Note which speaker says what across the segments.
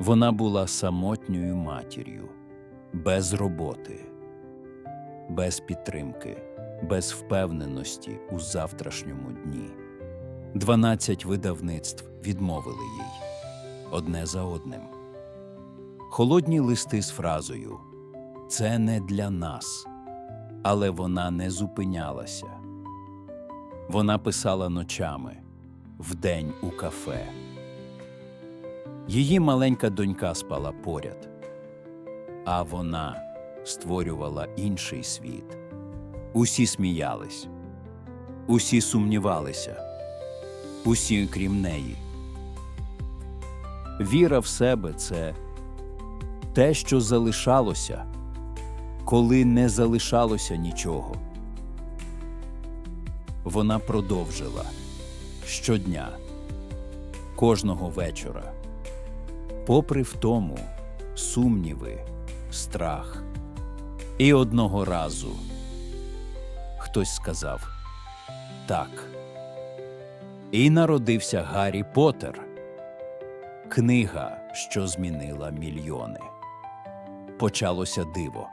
Speaker 1: Вона була самотньою матір'ю, без роботи, без підтримки, без впевненості у завтрашньому дні. Дванадцять видавництв відмовили їй одне за одним. Холодні листи з фразою Це не для нас. Але вона не зупинялася. Вона писала ночами, вдень у кафе. Її маленька донька спала поряд, а вона створювала інший світ. Усі сміялись, усі сумнівалися, усі крім неї. Віра в себе це те, що залишалося, коли не залишалося нічого. Вона продовжила щодня, кожного вечора, попри втому, сумніви, страх. І одного разу хтось сказав так. І народився Гаррі Поттер. Книга, що змінила мільйони. Почалося диво.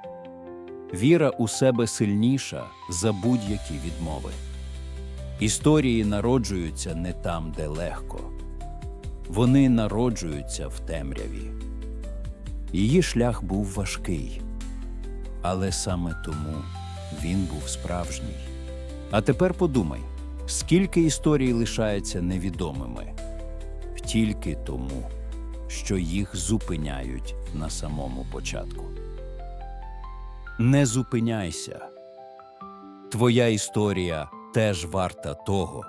Speaker 1: Віра у себе сильніша за будь-які відмови. Історії народжуються не там, де легко. Вони народжуються в темряві. Її шлях був важкий, але саме тому він був справжній. А тепер подумай, скільки історій лишається невідомими тільки тому, що їх зупиняють на самому початку. Не зупиняйся. Твоя історія теж варта того,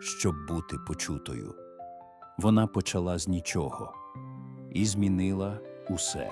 Speaker 1: щоб бути почутою. Вона почала з нічого і змінила усе.